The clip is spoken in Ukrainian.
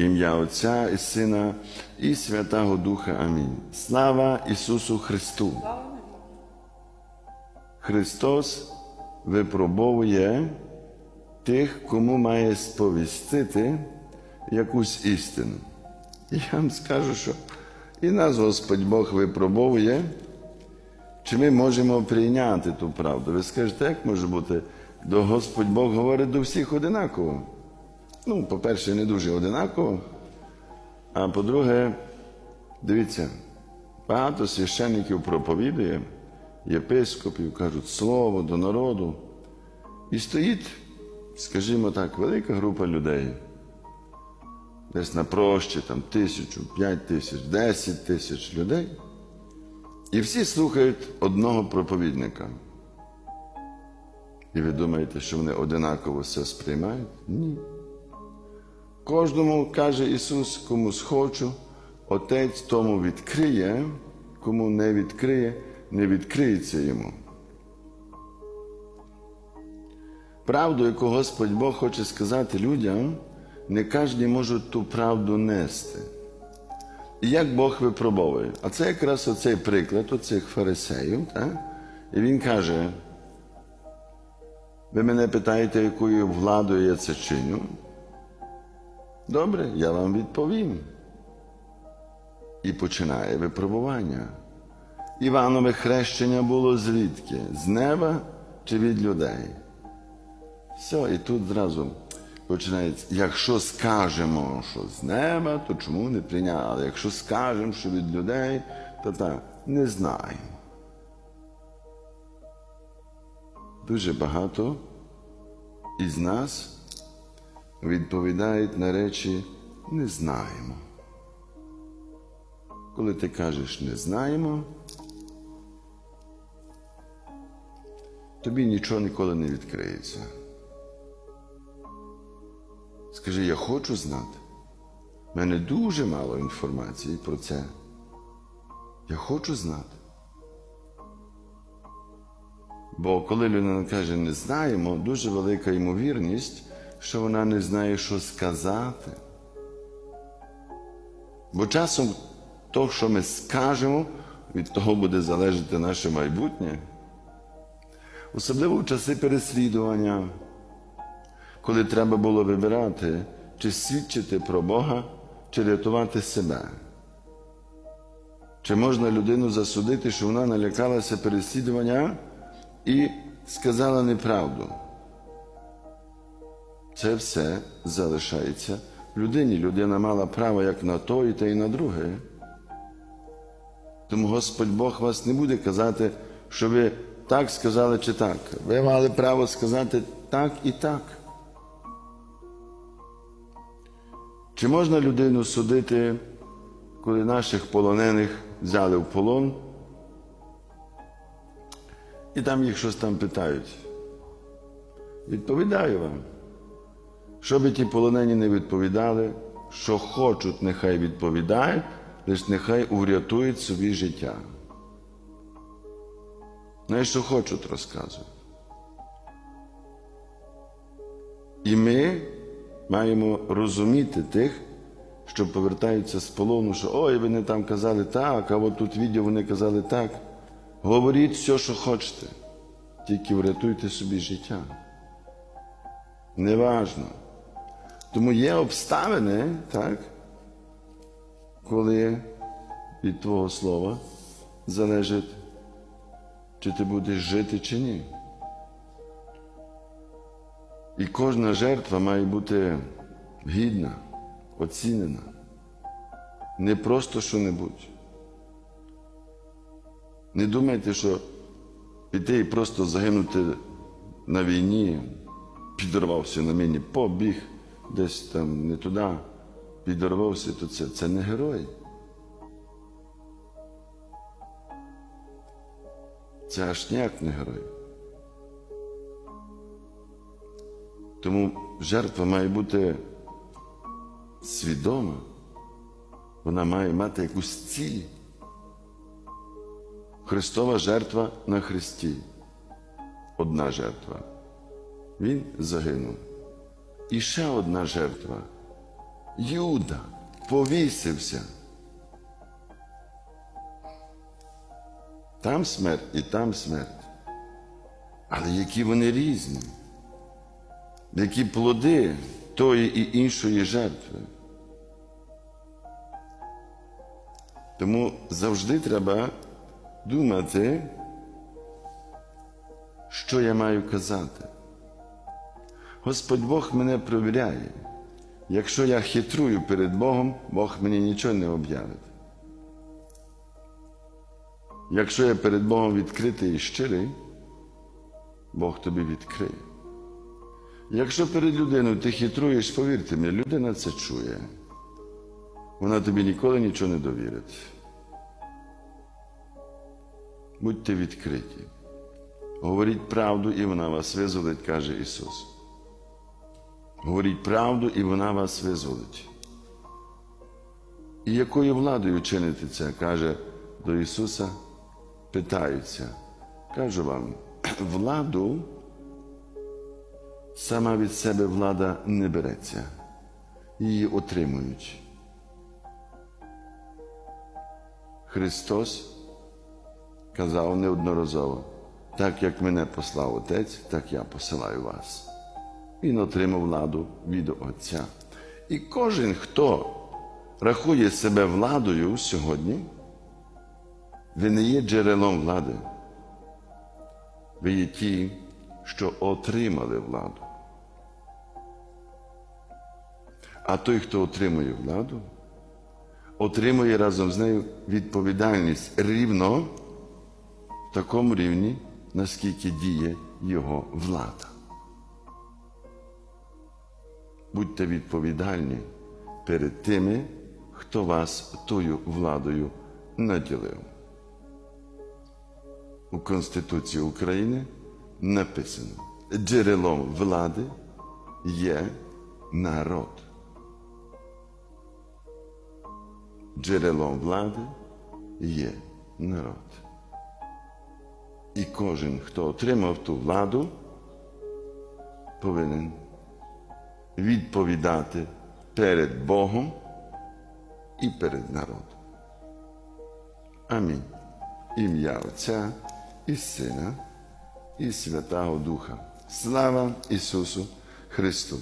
Ім'я Отця і Сина і Святого Духа. Амінь. Слава Ісусу Христу! Христос випробовує тих, кому має сповістити якусь істину. Я вам скажу, що і нас Господь Бог випробовує, чи ми можемо прийняти ту правду. Ви скажете, як може бути? До Господь Бог говорить до всіх одинаково. Ну, по-перше, не дуже одинаково. А по-друге, дивіться, багато священників проповідує, єпископів кажуть слово до народу. І стоїть, скажімо так, велика група людей. Десь на прощі, там тисячу, п'ять тисяч, десять тисяч людей. І всі слухають одного проповідника. І ви думаєте, що вони одинаково все сприймають? Ні. Кожному каже Ісус, кому схочу, Отець тому відкриє, кому не відкриє, не відкриється йому. Правду, яку Господь Бог хоче сказати людям, не кожен може ту правду нести. І як Бог випробовує? А це якраз оцей приклад оцих фарисеїв. Так? І він каже: ви мене питаєте, якою владою я це чиню? Добре, я вам відповім. І починає випробування. Іванове хрещення було звідки? З неба чи від людей? Все, і тут зразу починається. Якщо скажемо, що з неба, то чому не прийняли? Якщо скажемо, що від людей, то так, не знаю. Дуже багато із нас відповідають на речі не знаємо. Коли ти кажеш не знаємо, тобі нічого ніколи не відкриється. Скажи, я хочу знати. У мене дуже мало інформації про це. Я хочу знати. Бо коли людина каже не знаємо, дуже велика ймовірність, що вона не знає, що сказати. Бо часом то, що ми скажемо, від того буде залежати наше майбутнє. Особливо в часи переслідування, коли треба було вибирати, чи свідчити про Бога, чи рятувати себе. Чи можна людину засудити, що вона налякалася переслідування і сказала неправду? Це все залишається людині. Людина мала право як на то, і те, і на друге. Тому Господь Бог вас не буде казати, що ви так сказали чи так. Ви мали право сказати так і так. Чи можна людину судити, коли наших полонених взяли в полон? І там їх щось там питають. Відповідаю вам. Що би ті полонені не відповідали, що хочуть, нехай відповідають, лише нехай урятують собі життя. Ну і що хочуть, розказують. І ми маємо розуміти тих, що повертаються з полону, що ой, вони там казали так, а от тут відео вони казали так. Говоріть все, що хочете, тільки врятуйте собі життя. Неважно. Тому є обставини, так, коли від твого слова залежить, чи ти будеш жити, чи ні. І кожна жертва має бути гідна, оцінена. Не просто що-небудь. Не думайте, що піти і просто загинути на війні, підорвався на міні, побіг десь там не туди, підорвався, то це, це не герой. Це аж ніяк не герой. Тому жертва має бути свідома, вона має мати якусь ціль. Христова жертва на Христі. Одна жертва. Він загинув. І ще одна жертва. Юда повісився. Там смерть і там смерть. Але які вони різні, які плоди тої і іншої жертви. Тому завжди треба думати, що я маю казати. Господь Бог мене провіряє. Якщо я хитрую перед Богом, Бог мені нічого не об'явить. Якщо я перед Богом відкритий і щирий, Бог тобі відкриє. Якщо перед людиною ти хитруєш, повірте мені, людина це чує. Вона тобі ніколи нічого не довірить. Будьте відкриті. Говоріть правду, і вона вас визволить, каже Ісус. Говоріть правду, і вона вас визволить. І якою владою чините це, каже до Ісуса, питаються. Кажу вам, владу сама від себе влада не береться, її отримують. Христос казав неодноразово, так як мене послав Отець, так я посилаю вас. Він отримав владу від Отця. І кожен, хто рахує себе владою сьогодні, ви не є джерелом влади. Ви є ті, що отримали владу. А той, хто отримує владу, отримує разом з нею відповідальність рівно в такому рівні, наскільки діє його влада. Будьте відповідальні перед тими, хто вас тою владою наділив. У Конституції України написано: джерелом влади є народ. Джерелом влади є народ. І кожен, хто отримав ту владу, повинен відповідати перед Богом і перед народом. Амінь. Ім'я Отця і Сина, і Святого Духа. Слава Ісусу Христу!